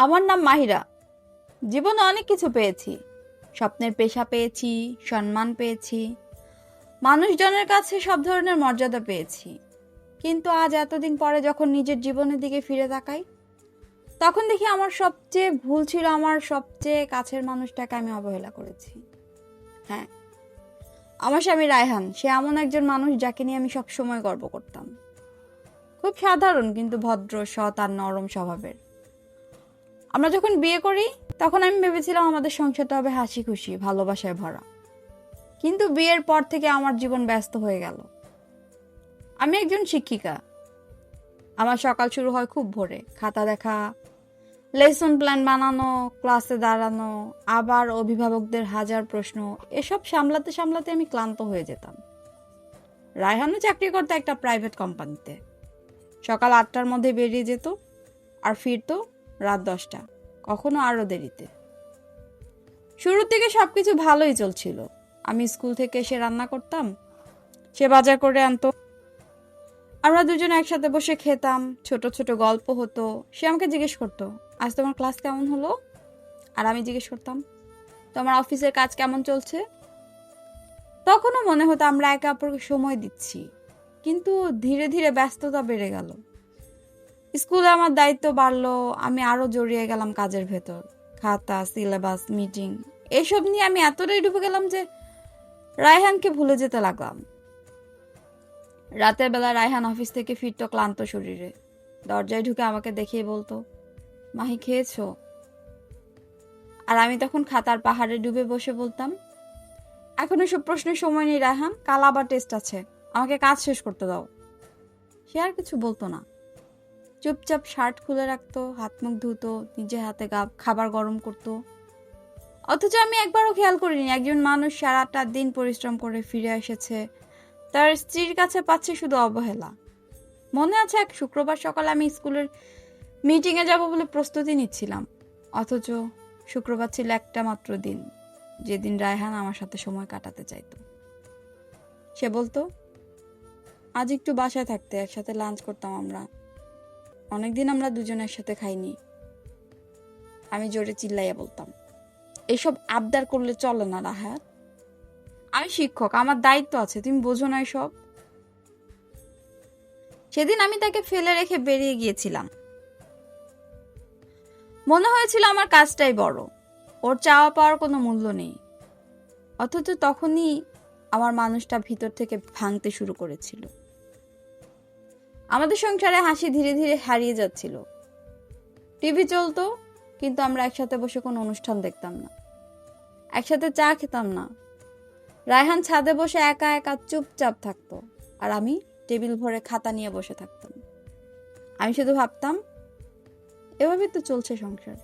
আমার নাম মাহিরা। জীবনে অনেক কিছু পেয়েছি। স্বপ্নের পেশা পেয়েছি, সম্মান পেয়েছি। মানুষজনের কাছে সব ধরনের মর্যাদা পেয়েছি। কিন্তু আজ এতদিন পরে যখন নিজের জীবনের দিকে ফিরে তাকাই, তখন দেখি আমার সবচেয়ে ভুল ছিল আমার সবচেয়ে কাছের মানুষটাকে আমি অবহেলা করেছি। হ্যাঁ আমার স্বামী রায়হান। সে এমন একজন মানুষ যাকে নিয়ে আমি সবসময় গর্ব করতাম। খুব সাধারণ কিন্তু ভদ্র, সৎ আর নরম স্বভাবের। আমরা যখন বিয়ে করি, তখন আমি ভেবেছিলাম আমাদের সংসারটা হবে হাসি খুশি ভালোবাসায় ভরা। কিন্তু বিয়ের পর থেকে আমার জীবন ব্যস্ত হয়ে গেল। আমি একজন শিক্ষিকা। আমার সকাল শুরু হয় খুব ভোরে। খাতা দেখা লেসন প্ল্যান বানানো ক্লাসে দাঁড়ানো, আবার অভিভাবকদের হাজার প্রশ্ন, এসব সামলাতে সামলাতে আমি ক্লান্ত হয়ে যেতাম। রায়হানও চাকরি করতো একটা প্রাইভেট কোম্পানিতে সকাল আটটার মধ্যে বেরিয়ে যেত আর ফিরতো রাত দশটা। কখনো আরও দেরিতে। শুরুর থেকে সব কিছু ভালোই চলছিল। আমি স্কুল থেকে এসে রান্না করতাম, সে বাজার করে আনতো। আমরা দুজন একসাথে বসে খেতাম, ছোট ছোট গল্প হতো। সে আমাকে জিজ্ঞেস করতো, আজ তোমার ক্লাস কেমন হলো? আর আমি জিজ্ঞেস করতাম, তোমার অফিসের কাজ কেমন চলছে? তখনও মনে হতো আমরা একে অপরকে সময় দিচ্ছি, কিন্তু ধীরে ধীরে ব্যস্ততা বেড়ে গেল। স্কুলে আমার দায়িত্ব বাড়লো, আমি আরও জড়িয়ে গেলাম কাজের ভেতর। খাতা, সিলেবাস মিটিং এসব নিয়ে আমি এতটাই ডুবে গেলাম যে রায়হানকে ভুলে যেতে লাগলাম। রাতের বেলা রায়হান অফিস থেকে ফিরতো ক্লান্ত শরীরে। দরজায় ঢুকে আমাকে দেখিয়ে বলতো, মাহি, খেয়েছো? আর আমি তখন খাতার পাহাড়ে ডুবে বসে বলতাম, এখন এসব প্রশ্নের সময় নেই রায়হান, কাল আবার টেস্ট আছে। আমাকে কাজ শেষ করতে দাও। সে আর কিছু বলতো না। চুপচাপ শার্ট খুলে রাখতো, হাত মুখ ধুতো, নিজে হাতে খাবার গরম করতো। অথচ আমি একবারও খেয়াল করিনি, একজন মানুষ সারাটা দিন পরিশ্রম করে ফিরে এসেছে। তার স্ত্রীর কাছে পাচ্ছে শুধু অবহেলা। মনে আছে এক শুক্রবার সকালে আমি স্কুলের মিটিংয়ে যাব বলে প্রস্তুতি নিচ্ছিলাম। অথচ শুক্রবার ছিল একটা মাত্র দিন, যেদিন রায়হান আমার সাথে সময় কাটাতে চাইতো। সে বলতো, আজ একটু বাসায় থাকতে, একসাথে লাঞ্চ করতাম আমরা। অনেকদিন আমরা দুজন একসাথে খাইনি। আমি জোরে চিল্লাইয়া বলতাম, এসব আবদার করলে চলে না রাহাত আমি শিক্ষক, আমার দায়িত্ব আছে, তুমি বোঝো না সব সেদিন আমি তাকে ফেলে রেখে বেরিয়ে গিয়েছিলাম। মনে হয়েছিল আমার কাজটাই বড়, ওর চাওয়া পাওয়ার কোনো মূল্য নেই। অথচ তখনই আমার মানুষটা ভিতর থেকে ভাঙতে শুরু করেছিল। আমাদের সংসারে হাসি ধীরে ধীরে হারিয়ে যাচ্ছিল। টিভি চলতো, কিন্তু আমরা একসাথে বসে কোনো অনুষ্ঠান দেখতাম না। একসাথে চা খেতাম না। রায়হান ছাদে বসে একা একা চুপচাপ থাকতো, আর আমি টেবিল ভরে খাতা নিয়ে বসে থাকতাম। আমি শুধু ভাবতাম, এভাবে তো চলছে সংসার।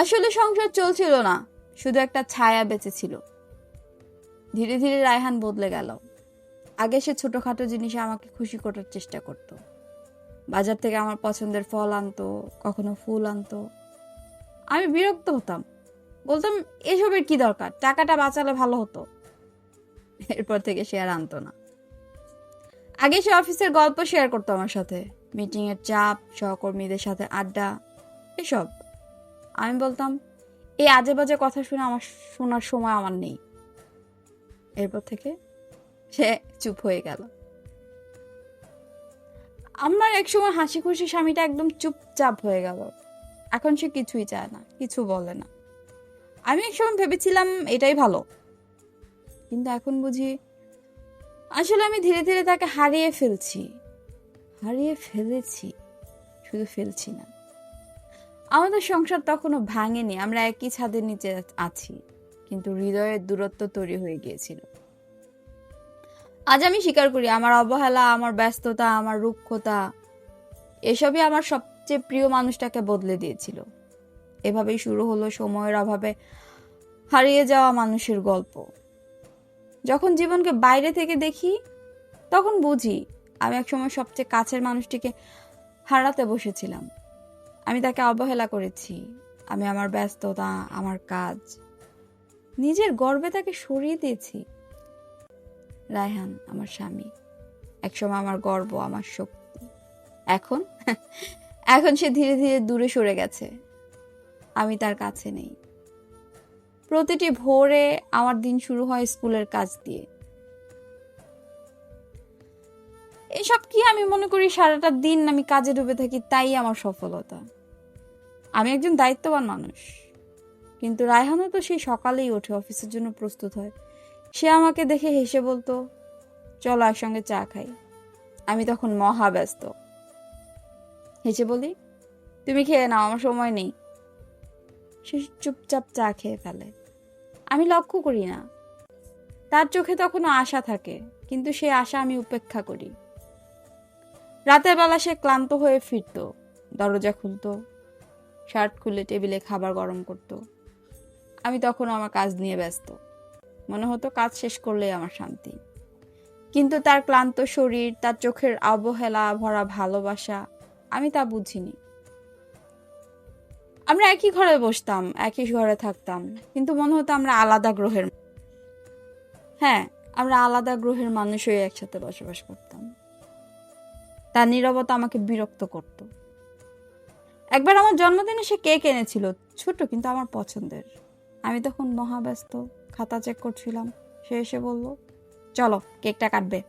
আসলে সংসার চলছিল না, শুধু একটা ছায়া বেঁচে ছিল ধীরে ধীরে রায়হান বদলে গেল। আগে সে ছোটখাটো জিনিসে আমাকে খুশি করার চেষ্টা করত। বাজার থেকে আমার পছন্দের ফল আনতো, কখনো ফুল আনতো। আমি বিরক্ত হতাম। বলতাম, এসবের কি দরকার? টাকাটা বাঁচালে ভালো হতো। এরপর থেকে সে আর আনতো না। আগে সে অফিসের গল্প শেয়ার করতো আমার সাথে। মিটিং এর চাপ, সহকর্মীদের সাথে আড্ডা, এসব। আমি বলতাম, এই আজে বাজে কথা শুনে আমার শোনার সময় আমার নেই। এরপর থেকে সে চুপ হয়ে গেল। আমার একসময় হাসি খুশি স্বামীটা একদম চুপচাপ হয়ে গেল। এখন সে কিছুই চায় না, কিছু বলে না। আমি একসময় ভেবেছিলাম এটাই ভালো। কিন্তু এখন বুঝি আসলে আমি ধীরে ধীরে তাকে হারিয়ে ফেলছি। হারিয়ে ফেলেছি, শুধু ফেলছি না। আমাদের সংসার তখনও ভাঙেনি, আমরা একই ছাদের নিচে আছি, কিন্তু হৃদয়ের দূরত্ব তৈরি হয়ে গিয়েছিল। আজ আমি স্বীকার করি, আমার অবহেলা, আমার ব্যস্ততা, আমার রুক্ষতা, এসবই আমার সবচেয়ে প্রিয় মানুষটাকে বদলে দিয়েছিল। এভাবেই শুরু হলো সময়ের অভাবে হারিয়ে যাওয়া মানুষের গল্প। যখন জীবনকে বাইরে থেকে দেখি, তখন বুঝি আমি একসময় সবচেয়ে কাছের মানুষটিকে হারাতে বসেছিলাম। আমি তাকে অবহেলা করেছি, আমি আমার ব্যস্ততা, আমার কাজ, নিজের গর্বে তাকে সরিয়ে দিয়েছি। রায়হান আমার স্বামী। একসময় আমার গর্ব, আমার শক্তি। এখন? এখন সে ধীরে ধীরে দূরে সরে গেছে। আমি তার কাছে নেই। প্রতিটি ভোরে আমার দিন শুরু হয় স্কুলের কাজ দিয়ে। এসব কি আমি মনে করি সারাটা দিন আমি কাজে ডুবে থাকি, তাই আমার সফলতা। আমি একজন দায়িত্ববান মানুষ। কিন্তু রায়হানও তো সেই সকালেই ওঠে, অফিসের জন্য প্রস্তুত হয়। সে আমাকে দেখে হেসে বলতো, চলো একসঙ্গে চা খাই। আমি তখন মহা ব্যস্ত। হেসে বলি, তুমি খেয়ে নাও, আমার সময় নেই। সে চুপচাপ চা খেয়ে ফেলে। আমি লক্ষ্য করি না। তার চোখে তখনও আশা থাকে, কিন্তু সে আশা আমি উপেক্ষা করি। রাতের বেলা সে ক্লান্ত হয়ে ফিরত, দরজা খুলতো, শার্ট খুলে টেবিলে খাবার গরম করত। আমি তখন আমার কাজ নিয়ে ব্যস্ত। মনে হতো কাজ শেষ করলেই আমার শান্তি। কিন্তু তার ক্লান্ত শরীর, তার চোখের অবহেলা, ভরা ভালোবাসা, আমি তা বুঝিনি। আমরা একই ঘরে বসতাম, একই ঘরে থাকতাম, কিন্তু মনে হতো আমরা আলাদা গ্রহের হ্যাঁ আমরা আলাদা গ্রহের মানুষ হয়ে একসাথে বসবাস করতাম। তার নীরবতা আমাকে বিরক্ত করত। একবার আমার জন্মদিনে সে কেক এনেছিল, ছোট কিন্তু আমার পছন্দের। আমি তখন মহাব্যস্ত। খাতা চেক করছিলাম। সে এসে বলল, চলো, কেকটা কাটবে।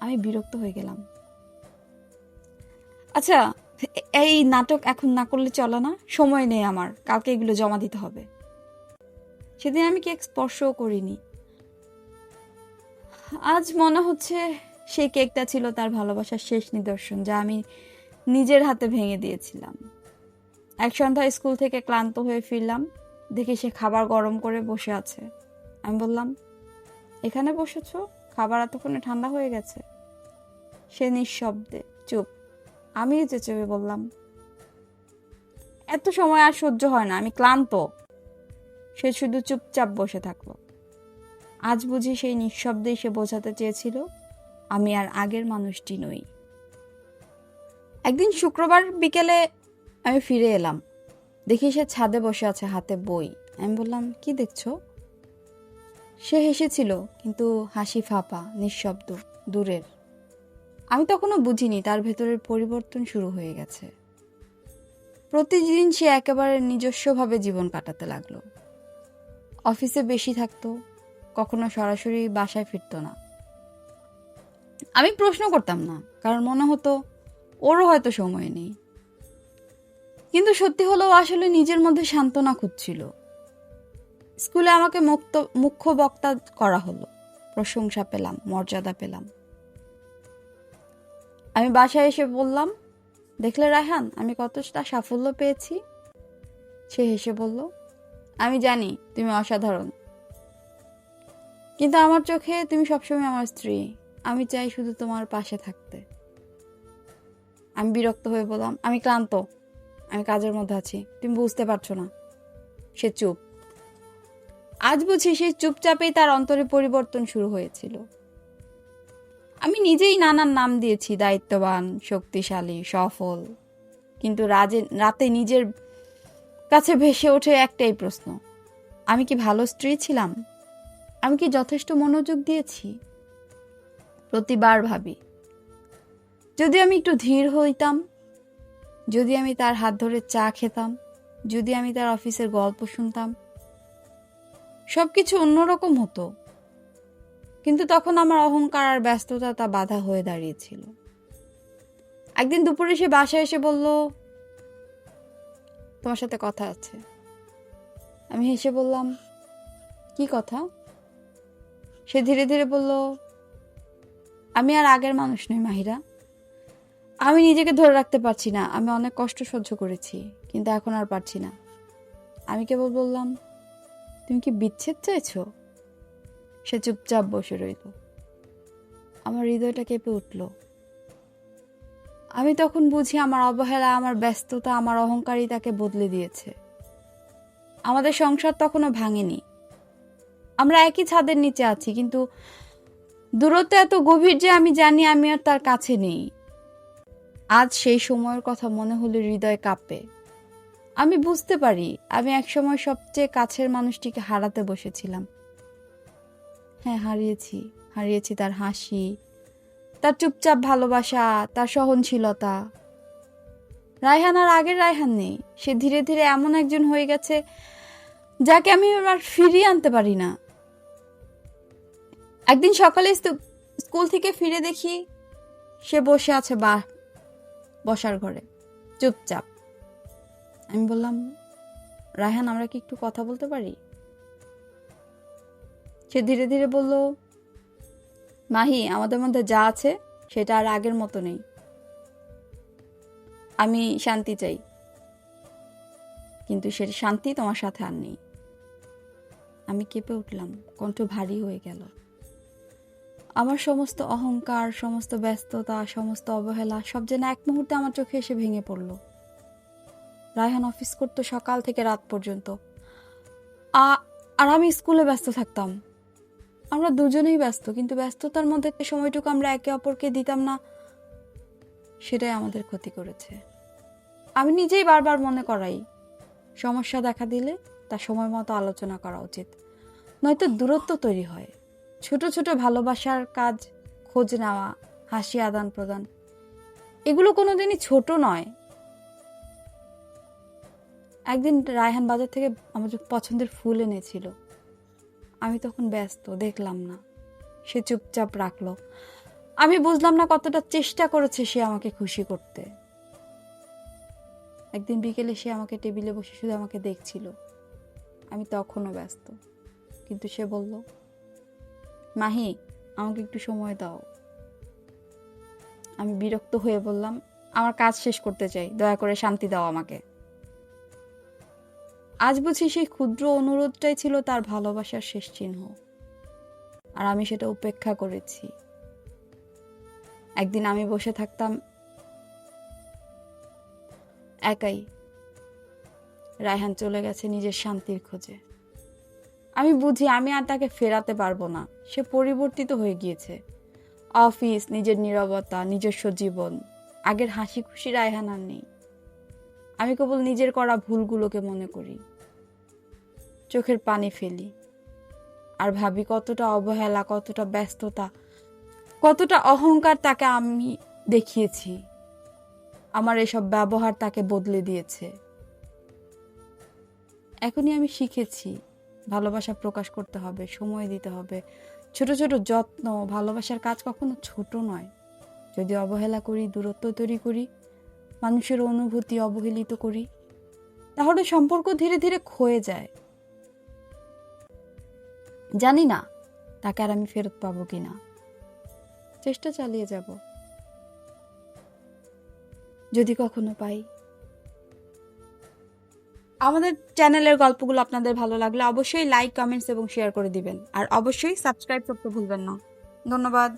আমি বিরক্ত হয়ে গেলাম। আচ্ছা এই নাটক এখন না করলে চলে না? সময় নেই আমার, কালকে এগুলো জমা দিতে হবে। সেদিন আমি কেক স্পর্শও করিনি। আজ মনে হচ্ছে সেই কেকটা ছিল তার ভালোবাসার শেষ নিদর্শন, যা আমি নিজের হাতে ভেঙে দিয়েছিলাম। এক সন্ধ্যায় স্কুল থেকে ক্লান্ত হয়ে ফিরলাম। দেখি সে খাবার গরম করে বসে আছে। আমি বললাম, এখানে বসেছো? খাবার এতক্ষণে ঠান্ডা হয়ে গেছে? সে নিঃশব্দে চুপ। আমি চেঁচে বললাম, এত সময় আর সহ্য হয় না, আমি ক্লান্ত। সে শুধু চুপচাপ বসে থাকল। আজ বুঝি সেই নিঃশব্দে সে বোঝাতে চেয়েছিল, আমি আর আগের মানুষটি নই। একদিন শুক্রবার বিকেলে আমি ফিরে এলাম। দেখি সে ছাদে বসে আছে, হাতে বই। আমি বললাম, কি দেখছ? সে হেসেছিল, কিন্তু হাসি ফাঁপা, নিঃশব্দ, দূরের। আমি তখনও বুঝিনি, তার ভেতরের পরিবর্তন শুরু হয়ে গেছে। প্রতিদিন সে একেবারে নিজস্বভাবে জীবন কাটাতে লাগল। অফিসে বেশি থাকতো, কখনো সরাসরি বাসায় ফিরতো না। আমি প্রশ্ন করতাম না, কারণ মনে হতো, ওরও হয়তো সময় নেই। কিন্তু সত্যি হলো ও আসলে নিজের মধ্যে সান্ত্বনা খুঁজছিল। স্কুলে আমাকে মুক্ত, মুখ্য বক্তা করা হলো। প্রশংসা পেলাম, মর্যাদা পেলাম। আমি বাসায় এসে বললাম, দেখলে রায়হান, আমি কতটা সাফল্য পেয়েছি? সে হেসে বলল, আমি জানি, তুমি অসাধারণ। কিন্তু আমার চোখে তুমি সবসময় আমার স্ত্রী। আমি চাই শুধু তোমার পাশে থাকতে। আমি বিরক্ত হয়ে বললাম, আমি ক্লান্ত। আমি কাজের মধ্যে আছি। তুমি বুঝতে পারছ না। সে চুপ। আজ বুঝি সেই চুপচাপেই তার অন্তরে পরিবর্তন শুরু হয়েছিল। আমি নিজেই নানান নাম দিয়েছি, দায়িত্ববান, শক্তিশালী, সফল। কিন্তু রাজে রাতে নিজের কাছে ভেসে ওঠে একটাই প্রশ্ন। আমি কি ভালো স্ত্রী ছিলাম? আমি কি যথেষ্ট মনোযোগ দিয়েছি? প্রতিবার ভাবি। যদি আমি একটু ধীর হইতাম যদি আমি তার হাত ধরে চা খেতাম, যদি আমি তার অফিসের গল্প শুনতাম সব কিছু অন্যরকম হতো। কিন্তু তখন আমার অহংকার আর ব্যস্ততা তা বাধা হয়ে দাঁড়িয়েছিল। একদিন দুপুরে সে বাসায় এসে বলল, তোমার সাথে কথা আছে। আমি হেসে বললাম, কি কথা? সে ধীরে ধীরে বলল, আমি আর আগের মানুষ নই, মাহিরা। আমি নিজেকে ধরে রাখতে পারছি না। আমি অনেক কষ্ট সহ্য করেছি, কিন্তু এখন আর পারছি না। আমি কেবল বললাম, তুমি কি বিচ্ছেদ চাইছো? সে চুপচাপ বসে রইল। আমার হৃদয়টা কেঁপে উঠল। আমি তখন বুঝি আমার অবহেলা, আমার ব্যস্ততা, আমার অহংকারই তাকে বদলে দিয়েছে। আমাদের সংসার তখনও ভাঙেনি। আমরা একই ছাদের নিচে আছি, কিন্তু দূরত্ব এত গভীর যে আমি জানি আমি আর তার কাছে নেই। আজ সেই সময়ের কথা মনে হলে হৃদয় কাঁপে আমি বুঝতে পারি, আমি একসময় সবচেয়ে কাছের মানুষটিকে হারাতে বসেছিলাম। হ্যাঁ হারিয়েছি হারিয়েছি তার হাসি, তার চুপচাপ ভালোবাসা, তার সহনশীলতা। রায়হান আর আগের রায়হান নেই। সে ধীরে ধীরে এমন একজন হয়ে গেছে যাকে আমি আর ফিরিয়ে আনতে পারি না। একদিন সকালে স্কুল থেকে ফিরে দেখি সে বসে আছে বসার ঘরে। চুপচাপ। আমি বললাম, রায়হান, আমরা কি একটু কথা বলতে পারি? সে ধীরে ধীরে বলল, মাহি, আমাদের মধ্যে যা আছে, সেটা আর আগের মতো নেই। আমি শান্তি চাই। কিন্তু সে শান্তি তোমার সাথে আর নেই। আমি কেঁপে উঠলাম, কণ্ঠ ভারী হয়ে গেল। আমার সমস্ত অহংকার, সমস্ত ব্যস্ততা, সমস্ত অবহেলা সব যেন এক মুহূর্তে আমার চোখে এসে ভেঙে পড়ল। রায়হান অফিস করতো সকাল থেকে রাত পর্যন্ত। আর আমি স্কুলে ব্যস্ত থাকতাম। আমরা দুজনেই ব্যস্ত, কিন্তু ব্যস্ততার মধ্যে সময়টুকু আমরা একে অপরকে দিতাম না, সেটাই আমাদের ক্ষতি করেছে। আমি নিজেই বারবার মনে করাই, সমস্যা দেখা দিলে তা সময় মতো আলোচনা করা উচিত, নয়তো দূরত্ব তৈরি হয়। ছোট ছোট ভালোবাসার কাজ খোঁজ নেওয়া, হাসি আদান প্রদান। এগুলো কোনোদিনই ছোট নয়। একদিন রায়হান বাজার থেকে আমার পছন্দের ফুল এনেছিল, আমি তখন ব্যস্ত, দেখলাম না। সে চুপচাপ রাখল। আমি বুঝলাম না কতটা চেষ্টা করেছে সে আমাকে খুশি করতে। একদিন বিকেলে সে আমাকে টেবিলে বসে শুধু আমাকে দেখছিল। আমি তখনও ব্যস্ত। কিন্তু সে বলল মাহি, আমাকে একটু সময় দাও। আমি বিরক্ত হয়ে বললাম, আমার কাজ শেষ করতে চাই, দয়া করে শান্তি দাও আমাকে। আজ বুঝি সেই ক্ষুদ্র অনুরোধটাই ছিল তার ভালোবাসার শেষ চিহ্ন। আর আমি সেটা উপেক্ষা করেছি। একদিন আমি বসে থাকতাম, একাই। রায়হান চলে গেছে নিজের শান্তির খোঁজে। বুঝি আমি আর তাকে ফেরাতে পারব না। সে পরিবর্তিত হয়ে গিয়েছে। অফিস, নিজের নীরবতা, নিজস্ব জীবন। আগের হাসি খুশি রায়হান আর নেই। আমি কেবল নিজের করা ভুলগুলোকে মনে করি। চোখের পানি ফেলি। আর ভাবি কতটা অবহেলা, কতটা ব্যস্ততা, কতটা অহংকার তাকে আমি দেখিয়েছি। আমার এসব ব্যবহার তাকে বদলে দিয়েছে। এখনই আমি শিখেছি ভালোবাসা প্রকাশ করতে হবে, সময় দিতে হবে। ছোট ছোট যত্ন, ভালোবাসার কাজ কখনো ছোট নয়। যদি অবহেলা করি, দূরত্ব তৈরি করি, মানুষের অনুভূতি অবহেলিত করি, তাহলে সম্পর্ক ধীরে ধীরে ক্ষয়ে যায়। জানি না তাকে আর আমি ফেরত পাবো কি না চেষ্টা চালিয়ে যাব। যদি কখনো পাই। আমাদের চ্যানেলের গল্পগুলো আপনাদের ভালো লাগলে অবশ্যই লাইক কমেন্টস এবং শেয়ার করে দিবেন। আর অবশ্যই সাবস্ক্রাইব করতে ভুলবেন না। ধন্যবাদ।